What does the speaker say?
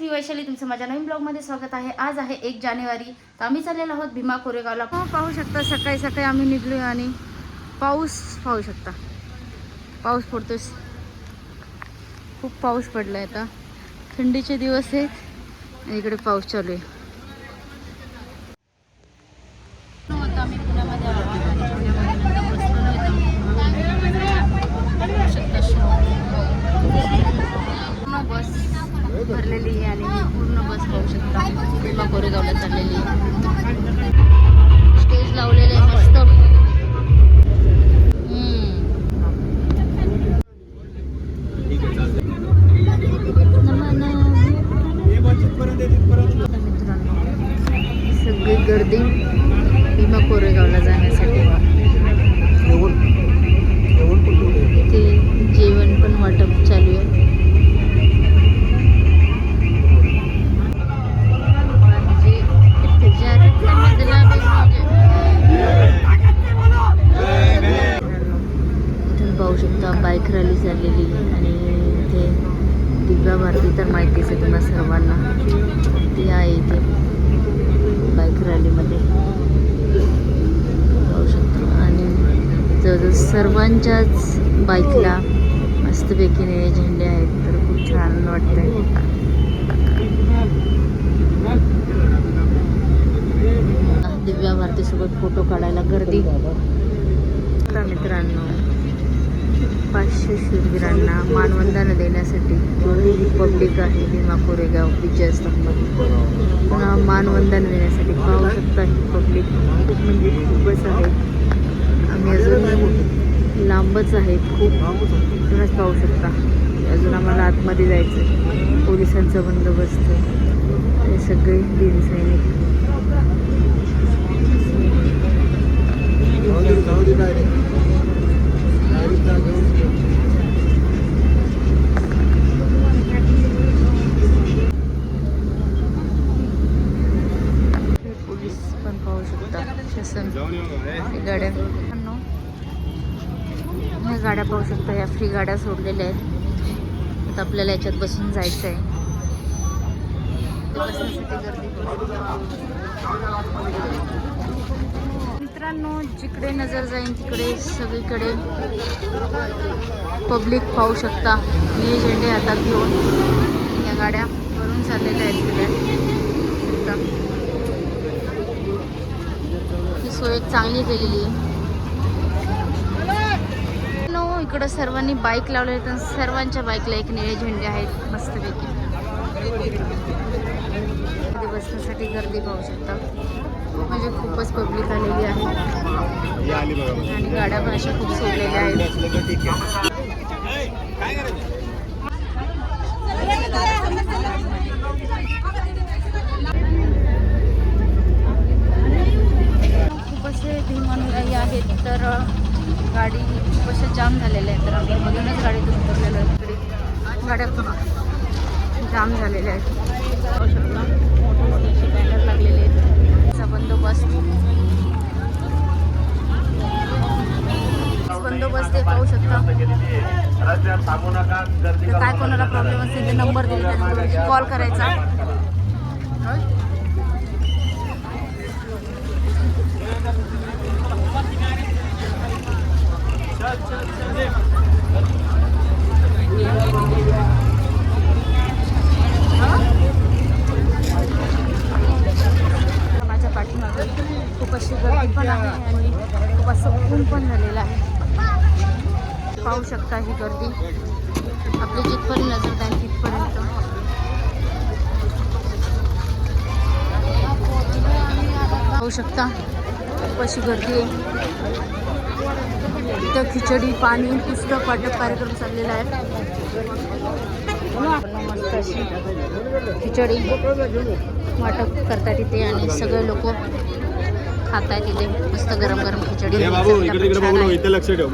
मी वैशाली तुमचं माझ्या नवीन ब्लॉगमध्ये स्वागत आहे. आज आहे एक जानेवारी. तर आम्ही चाललेलो आहोत भीमा कोरेगावला. हो, पाहू शकता सकाळी सकाळी आम्ही निघलो आणि पाऊस पाहू शकता. पाऊस पडतोय. खूप पाऊस पडला आहे आता. थंडीचे दिवस आहेत आणि इकडे पाऊस चालू आहे आता आम्ही पुण्यामध्ये आलो आणि पुण्यामध्ये बसलेलो आहे. पाहू शकता पूर्ण बस भरलेली आहे आणि ही पूर्ण बस पाहू शकता भीमा कोरेगावला चाललेली. स्टेज लावलेले आहे मस्त. सगळी गर्दी. रॅली झालेली आणि इथे दिव्या भारती तर माहितीच आहे तुम्हाला सर्वांना. ती आहे इथे बाईक रॅलीमध्ये जाऊ शकतो. आणि जवळजवळ सर्वांच्याच बाईकला मस्तपैकी निळे झेंडे आहेत. तर खूप छान वाटतं दिव्या भारतीसोबत फोटो काढायला गर्दी. मित्रांनो पाचशे शूरवीरांना मानवंदना देण्यासाठी जेवढी पब्लिक आहे भीमा कोरेगाव विजयस्तंभ पुन्हा मानवंदना देण्यासाठी पाहू शकता ही पब्लिक खूप म्हणजे खूपच आहे. आम्ही अजून लांबच आहे. खूप इथूनच पाहू शकता. अजून आम्हाला आतमध्ये जायचं आहे. पोलिसांचा बंदोबस्त. हे सगळे वीर सैनिक गाड्या. ह्या गाड्या पाहू शकता या फ्री गाड्या सोडलेल्या आहेत. आता आपल्याला याच्यात बसून जायचं आहे मित्रांनो जिकडे नजर जाईल तिकडे सगळीकडे पब्लिक पाहू शकता. निळे झेंडे हातात घेऊन या गाड्या भरून चाललेल्या आहेत सगळ्या. शकता. चांगली केलेली आहे नो इकडं सर्वांनी बाईक लावले तर सर्वांच्या बाईकला एक निळे झेंडे आहेत मस्तपैकी. बसण्यासाठी गर्दी पाहू शकता. म्हणजे खूपच पब्लिक आलेली आहे. आणि गाड्या भाषा खूप सोडलेल्या आहेत खूप असे भीमानुयायी आहेत तर अ, अशा जाम झालेल्या आहेत. तर आम्ही मधूनच गाडीतून उतरलेलो आहे इकडे गाड्या जाम झालेल्या आहेत. मोठे बॅनर लागलेले आहेत त्याचा बंदोबस्त बंदोबस्त आहे पाहू शकता. काय कोणाला प्रॉब्लेम असेल ते नंबर दिले कॉल करायचा माझ्या पाठीमागे खूप अशी गर्दी पण आहे आणि खूप असं ऊन पण झालेलं आहे पाहू शकता ही गर्दी. आपली जिथपर्यंत नजर जाईल तिथपर्यंत. पाहू शकता खूप अशी गर्दी आहे. इथं खिचडी पाणी पुस्तक वाटप कार्यक्रम चाललेला आहे. मस्त अशी खिचडी वाटप करतात इथे आणि सगळे लोक खात आहेत इथे. मस्त गरम गरम खिचडी बाबू इकडे लक्ष ठेव.